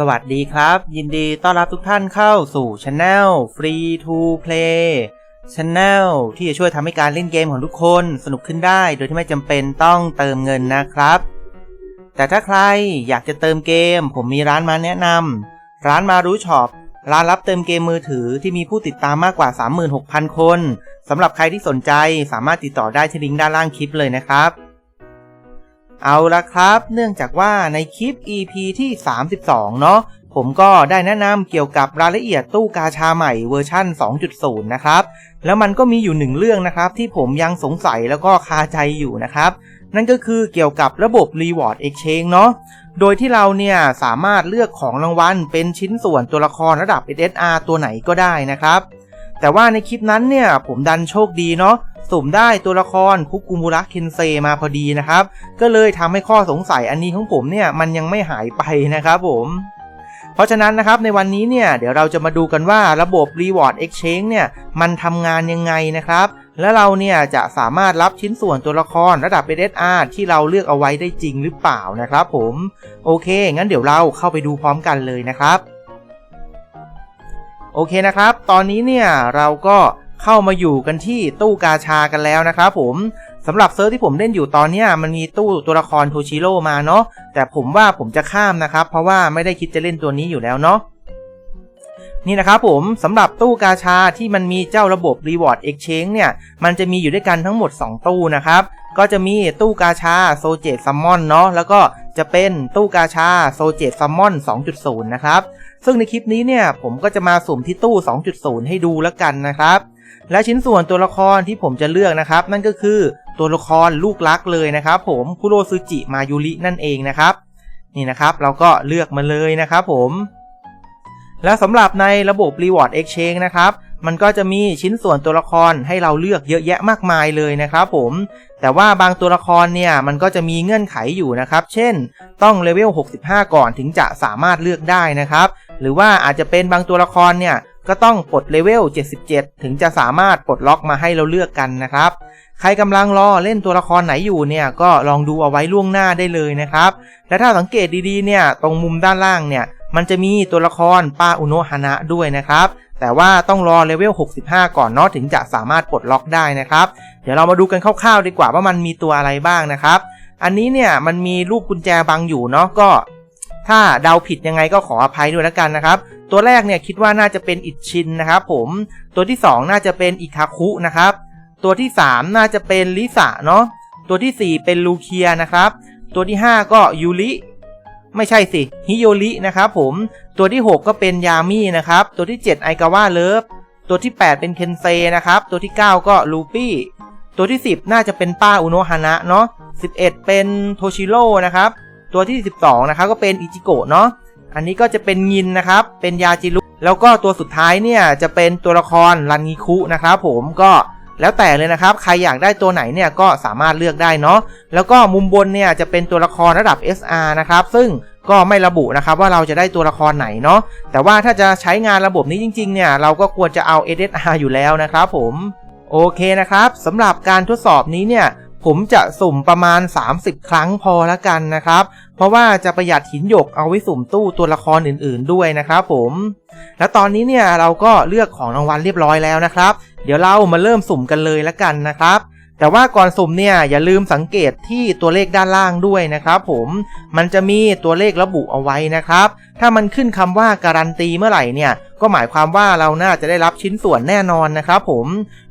สวัสดีครับ ยินดีต้อนรับทุกท่านเข้าสู่ช anel Free to Play Channel ที่จะช่วยทำให้การเล่นเกมของทุกคนสนุกขึ้นได้ โดยที่ไม่จำเป็นต้องเติมเงินนะครับ แต่ถ้าใครอยากจะเติมเกม ผมมีร้านมาแนะนำร้านมารู้ช็อปร้านรับเติมเกมมือถือที่มีผู้ติดตามมากกว่า 36,000 คนสำหรับใครที่สนใจสามารถติดต่อได้ที่ลิงก์ด้านล่างคลิปเลยนะครับ เอาละครับ เนื่องจากว่าในคลิป EP ที่ 32 เนาะผมก็ได้แนะนำเกี่ยวกับรายละเอียดตู้กาชาใหม่เวอร์ชั่น 2.0 นะครับ แล้วมันก็มีอยู่หนึ่งเรื่องนะครับ ที่ผมยังสงสัยแล้วก็คาใจอยู่นะครับ นั่นก็คือเกี่ยวกับระบบ Reward Exchange เนาะโดยที่เราเนี่ยสามารถเลือกของรางวัลเป็นชิ้นส่วนตัวละครระดับ SSR ตัวไหนก็ได้นะครับ แต่ว่าในคลิปนั้นเนี่ยผมดันโชคดีเนาะ สุ่มได้ตัวละครคุกุมุระเคนเซมาพอดีนะครับ ก็เลยทำให้ข้อสงสัยอันนี้ของผมเนี่ยมันยังไม่หายไปนะครับผม เพราะฉะนั้นนะครับในวันนี้เนี่ยเดี๋ยวเราจะมาดูกันว่าระบบ Reward Exchange เนี่ยมันทำงานยังไงนะครับ และเราเนี่ยจะสามารถรับชิ้นส่วนตัวละครระดับ SSR ที่เราเลือกเอาไว้ได้จริงหรือเปล่านะครับผมโอเค งั้นเดี๋ยวเราเข้าไปดูพร้อมกันเลยนะครับโอเคนะครับ ตอนนี้เนี่ยเราก็ เข้ามาอยู่กันที่ตู้กาชากันแล้วนะครับผมสำหรับเซิร์ฟที่ผมเล่นอยู่ตอนนี้มันมีตู้ตัวละครโทชิโร่มาเนาะแต่ผมว่าผมจะข้ามนะครับ เพราะว่าไม่ได้คิดจะเล่นตัวนี้อยู่แล้วเนาะนี่นะครับผมสำหรับตู้กาชาที่มันมีเจ้าระบบ Reward Exchange เนี่ย มันจะมีอยู่ด้วยกันทั้งหมด 2 ตู้นะครับ ก็จะมีตู้กาชาโซเจตซัมมอนเนาะแล้วก็จะเป็นตู้กาชาโซเจตซัมมอน 2.0 นะครับ ซึ่งในคลิปนี้เนี่ยผมก็จะมาสุ่มที่ตู้ 2.0 ให้ดูแล้วกันนะครับ และชิ้นส่วนตัวละครที่ผมจะเลือกนะครับ นั่นก็คือตัวละครลูกรักเลยนะครับผมคุโรซึจิมายุรินั่นเองนะครับ นี่นะครับเราก็เลือกมาเลยนะครับผมและสำหรับในระบบ Reward Exchange นะครับ มันก็จะมีชิ้นส่วนตัวละครให้เราเลือกเยอะแยะมากมายเลยนะครับผม แต่ว่าบางตัวละครเนี่ย มันก็จะมีเงื่อนไขอยู่นะครับ เช่น ต้องเลเวล 65 ก่อนถึงจะสามารถเลือกได้นะครับ หรือว่าอาจจะเป็นบางตัวละครเนี่ย ก็ต้องปลดเลเวล 77 ถึงจะสามารถปลดล็อกมาให้เราเลือกกันนะครับ ใครกำลังรอเล่นตัวละครไหนอยู่เนี่ยก็ลองดูเอาไว้ล่วงหน้าได้เลยนะครับ และถ้าสังเกตดีๆเนี่ยตรงมุมด้านล่างเนี่ยมันจะมีตัวละครป้าอุโนฮานะด้วยนะครับ แต่ว่าต้องรอเลเวล 65 ก่อนเนาะถึงจะสามารถปลดล็อกได้นะครับ เดี๋ยวเรามาดูกันคร่าวๆดีกว่าว่ามันมีตัวอะไรบ้างนะครับ อันนี้เนี่ยมันมีรูปกุญแจบังอยู่เนาะก็ ถ้าเดาผิดยังไงก็ขออภัยด้วยแล้วกันนะครับ ตัวแรกเนี่ยคิดว่าน่าจะเป็นอิชินนะครับผมตัวที่ 2 น่าจะเป็นอิคาคุนะครับ ตัวที่ 3 น่าจะเป็นลิสะเนาะตัวทีสี่4 เป็นลูเคียนะครับ ตัวที่ 5 ก็ยูริไม่ใช่สิฮิโยรินะครับผมตัวที่ 6 ก็เป็นยามินะครับ ตัวที่ 7 ไอกาวาเลิฟตัวที่ 8 เป็นเคนเซนะครับ ตัวที่ 9 ก็ลูปี้ตัวที่ 10 น่าจะเป็นป้าอุโนฮานะเนาะ11 เป็นโทชิโร่นะครับ ตัวที่ 12 นะครับก็เป็นอิจิโกะเนาะอันนี้ก็จะเป็นงินนะครับ เป็นยาจิรุแล้วก็ตัวสุดท้ายเนี่ยจะเป็นตัวละครรันงิคุนะครับผมก็แล้วแต่เลยนะครับ ใครอยากได้ตัวไหนเนี่ยก็สามารถเลือกได้เนาะแล้วก็มุมบนเนี่ยจะเป็นตัวละครระดับ SR นะครับ ซึ่งก็ไม่ระบุนะครับว่าเราจะได้ตัวละครไหนเนาะแต่ว่าถ้าจะใช้งานระบบนี้จริง ๆ เนี่ยเราก็ควรจะเอา SSR อยู่แล้วนะครับผมโอเคนะครับสำหรับการทดสอบนี้เนี่ย ผมจะสุ่มประมาณ 30 ครั้งพอละกันนะครับ เพราะว่าจะประหยัดหินหยกเอาไว้สุ่มตู้ตัวละครอื่นๆด้วยนะครับผม แล้วตอนนี้เนี่ยเราก็เลือกของรางวัลเรียบร้อยแล้วนะครับ เดี๋ยวเรามาเริ่มสุ่มกันเลยละกันนะครับ แต่ว่าก่อนสุ่มเนี่ยอย่าลืมสังเกตที่ตัวเลขด้านล่างด้วยนะครับผมมันจะมีตัวเลขระบุเอาไว้นะครับ ถ้ามันขึ้นคำว่าการันตีเมื่อไหร่เนี่ยก็หมายความว่าเราน่าจะได้รับชิ้นส่วนแน่นอนนะครับผม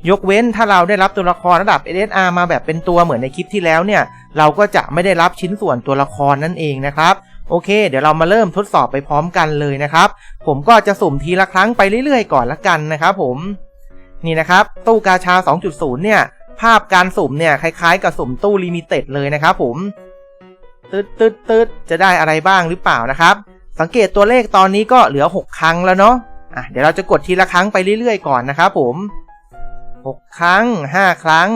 ยกเว้นถ้าเราได้รับตัวละครระดับ SSR มาแบบเป็นตัวเหมือนในคลิปที่แล้วเนี่ยเราก็จะไม่ได้รับชิ้นส่วนตัวละครนั่นเองนะครับโอเค เดี๋ยวเรามาเริ่มทดสอบไปพร้อมกันเลยนะครับ ผมก็จะสุ่มทีละครั้งไปเรื่อยๆ ก่อนละกันนะครับผมนี่นะครับตู้กาชา 2.0 เนี่ย ภาพการสุ่มเนี่ยคล้ายๆ กับสุ่มตู้ลิมิเต็ดเลยนะครับผมตึ๊ดตึ๊ดตึ๊ดจะได้อะไรบ้างหรือเปล่านะครับ สังเกตตัวเลขตอนนี้ก็เหลือ 6 ครั้งแล้วเนาะอะเดี๋ยวเราจะกดทีละครั้งไปเรื่อยๆก่อนนะครับผม 6 ครั้ง 5 ครั้ง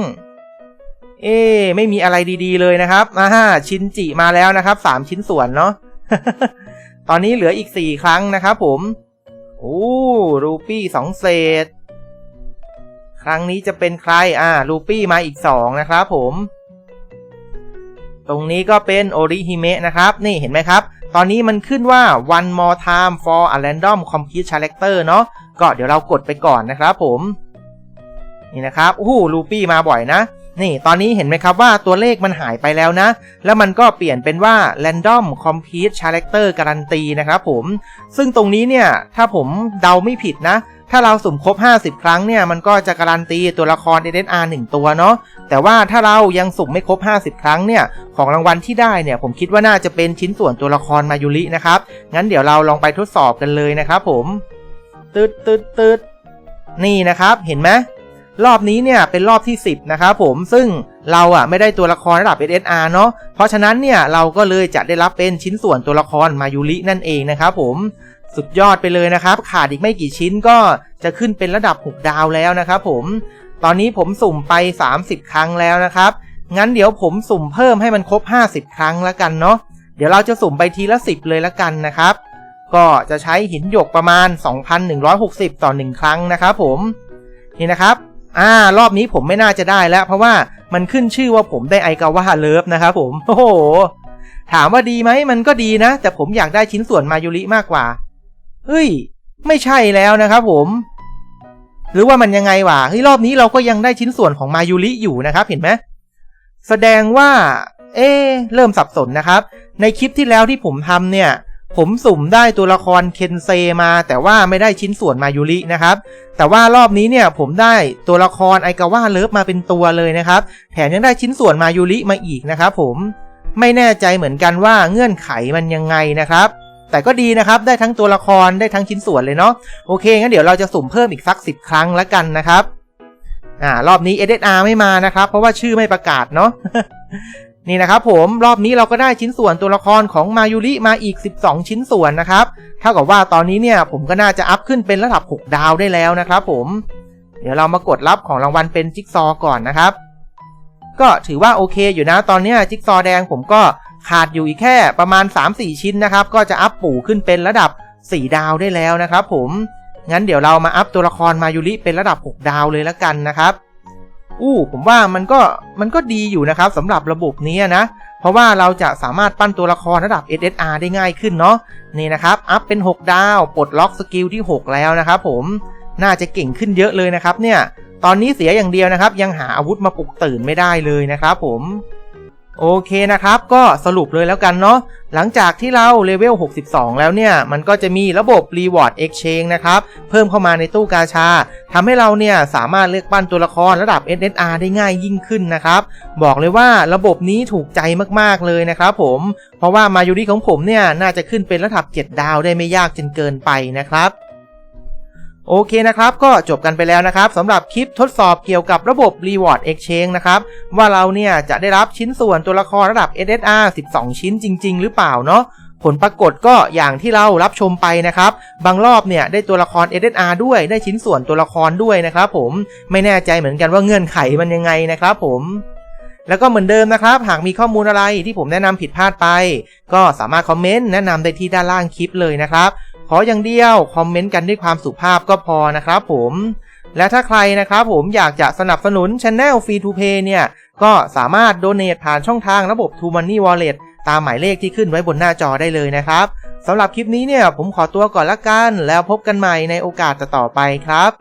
เอ๊ไม่มีอะไรดีๆเลยนะครับอ่าชิ้นจิมาแล้วนะครับ 3 ชิ้นส่วนเนาะตอนนี้เหลืออีก 4 ครั้งนะครับผมโอ้รูปี้สองเศษ ครั้งนี้จะเป็นใคร อ่ารูปี้มาอีก 2 นะครับผม ตรงนี้ก็เป็นโอริฮิเมะนะครับ นี่เห็นไหมครับ ตอนนี้มันขึ้นว่า one more time for a random complete character เนาะก็เดี๋ยวเรากดไปก่อนนะครับผม นี่นะครับโอ้ลูปี้มาบ่อยนะ นี่ตอนนี้เห็นไหมครับว่าตัวเลขมันหายไปแล้วนะ แล้วมันก็เปลี่ยนเป็นว่า random complete character การันตีนะครับผม ซึ่งตรงนี้เนี่ย ถ้าผมเดาไม่ผิดนะ ถ้าเราสุ่มครบ 50 ครั้งเนี่ยมันก็จะการันตีตัวละคร SSR 1 ตัวเนาะแต่ว่าถ้าเรายังสุ่มไม่ครบ 50 ครั้งเนี่ยของรางวัลที่ได้เนี่ยผมคิดว่าน่าจะเป็นชิ้นส่วนตัวละครมายุรินะครับงั้นเดี๋ยวเราลองไปทดสอบกันเลยนะครับผมตืดตืดตืดนี่นะครับเห็นไหมรอบนี้เนี่ยเป็นรอบที่ 10 นะครับผมซึ่งเราอะไม่ได้ตัวละครระดับ SSR เนาะเพราะฉะนั้นเนี่ยเราก็เลยจะได้รับเป็นชิ้นส่วนตัวละครมายุรินั่นเองนะครับผม สุดยอดไปเลยนะครับ ขาดอีกไม่กี่ชิ้นก็จะขึ้นเป็นระดับ 6 ดาวแล้วนะครับผม ตอนนี้ผมสุ่มไป 30 ครั้งแล้วนะครับ งั้นเดี๋ยวผมสุ่มเพิ่มให้มันครบ 50 ครั้งแล้วกันเนาะ เดี๋ยวเราจะสุ่มไปทีละ 10 เลยแล้วกันนะครับ ก็จะใช้หินหยกประมาณ 2,160 ต่อ 1 ครั้งนะครับผม นี่นะครับ อ่ารอบนี้ผมไม่น่าจะได้แล้ว เพราะว่ามันขึ้นชื่อว่าผมได้ไอกาว่าเลิฟนะครับผม โอ้โห ถามว่าดีไหมมันก็ดีนะ แต่ผมอยากได้ชิ้นส่วนมายุริมากกว่า เฮ้ย ไม่ใช่แล้วนะครับผม หรือว่ามันยังไงวะเฮ้ยรอบนี้เราก็ยังได้ชิ้นส่วนของมายุริอยู่นะครับ เห็นไหมแสดงว่า เอ๊เริ่มสับสนนะครับ ในคลิปที่แล้วที่ผมทำเนี่ย ผมสุ่มได้ตัวละครเคนเซมา แต่ว่าไม่ได้ชิ้นส่วนมายุรินะครับ แต่ว่ารอบนี้เนี่ยผมได้ตัวละครไอกาว่าเลิฟมาเป็นตัวเลยนะครับ แถมยังได้ชิ้นส่วนมายุริมาอีกนะครับผมไม่แน่ใจเหมือนกันว่าเงื่อนไขมันยังไงนะครับ แต่ก็ดีนะครับ ได้ทั้งตัวละครได้ทั้งชิ้นส่วนเลยเนาะโอเคงั้นเดี๋ยวเราจะสุ่มเพิ่มอีกสัก 10 ครั้งแล้วกันนะครับอ่ารอบนี้ SSR ไม่มานะครับ เพราะว่าชื่อไม่ประกาศเนาะนี่นะครับผมรอบนี้เราก็ได้ชิ้นส่วนตัวละครของมายุริมาอีก 12 ชิ้นส่วนนะครับเท่ากับว่าตอนนี้เนี่ยผมก็น่าจะอัพขึ้นเป็นระดับ 6 ดาวได้แล้วนะครับผม เดี๋ยวเรามากดรับของรางวัลเป็นจิ๊กซอก่อนนะครับ ก็ถือว่าโอเคอยู่นะตอนนี้จิ๊กซอแดงผมก็ ขาดอยู่อีกแค่ประมาณ 3-4 ชิ้นนะครับ ก็จะอัพปู่ขึ้นเป็นระดับ 4 ดาวได้แล้วนะครับผม งั้นเดี๋ยวเรามาอัพตัวละครมายุริเป็นระดับ 6 ดาวเลยแล้วกันนะครับอู้ผมว่ามันก็มันก็ดีอยู่นะครับสำหรับระบบนี้นะ เพราะว่าเราจะสามารถปั้นตัวละครระดับ SSR ได้ง่ายขึ้นเนาะนี่นะครับ อัพเป็น 6 ดาว ปลดล็อกสกิลที่ 6 แล้วนะครับผมน่าจะเก่งขึ้นเยอะเลยนะครับเนี่ย ตอนนี้เสียอย่างเดียวนะครับ ยังหาอาวุธมาปลุกตื่นไม่ได้เลยนะครับผม โอเคนะครับ ก็สรุปเลยแล้วกันเนาะหลังจากที่เราเลเวล 62 แล้วเนี่ย มันก็จะมีระบบ Reward Exchange นะครับ เพิ่มเข้ามาในตู้กาชาทำให้เราเนี่ย สามารถเลือกปั้นตัวละครระดับ SSR ได้ง่ายยิ่งขึ้นนะครับ บอกเลยว่าระบบนี้ถูกใจมากๆเลยนะครับผม เพราะว่ามายูริของผมเนี่ย น่าจะขึ้นเป็นระดับ 7 ดาวได้ไม่ยากจนเกินไปนะครับ โอเคนะครับ ก็จบกันไปแล้วนะครับสำหรับคลิปทดสอบเกี่ยวกับระบบ Reward Exchange นะครับ ว่าเราเนี่ยจะได้รับชิ้นส่วนตัวละครระดับ SSR 12 ชิ้นจริง ๆ หรือเปล่าเนาะผลปรากฏก็อย่างที่เรารับชมไปนะครับ บางรอบเนี่ยได้ตัวละคร SSR ด้วยได้ชิ้นส่วนตัวละครด้วยนะครับผมไม่แน่ใจเหมือนกันว่าเงื่อนไขมันยังไงนะครับผมแล้วก็เหมือนเดิมนะครับ หากมีข้อมูลอะไรที่ผมแนะนำผิดพลาดไป ก็สามารถคอมเมนต์แนะนำได้ที่ด้านล่างคลิปเลยนะครับ ขออย่างเดียวคอมเมนต์กันด้วยความสุภาพก็พอนะครับผมและถ้าใครนะครับผมอยากจะสนับสนุนช anel free to play เนี่ยก็สามารถโดเนทผ่านช่องทางระบบ t o Money Wallet ตามหมายเลขที่ขึ้นไว้บนหน้าจอได้เลยนะครับสำหรับคลิปนี้เนี่ยผมขอตัวก่อนละกัน แล้วพบกันใหม่ในโอกาสต่อไปครับ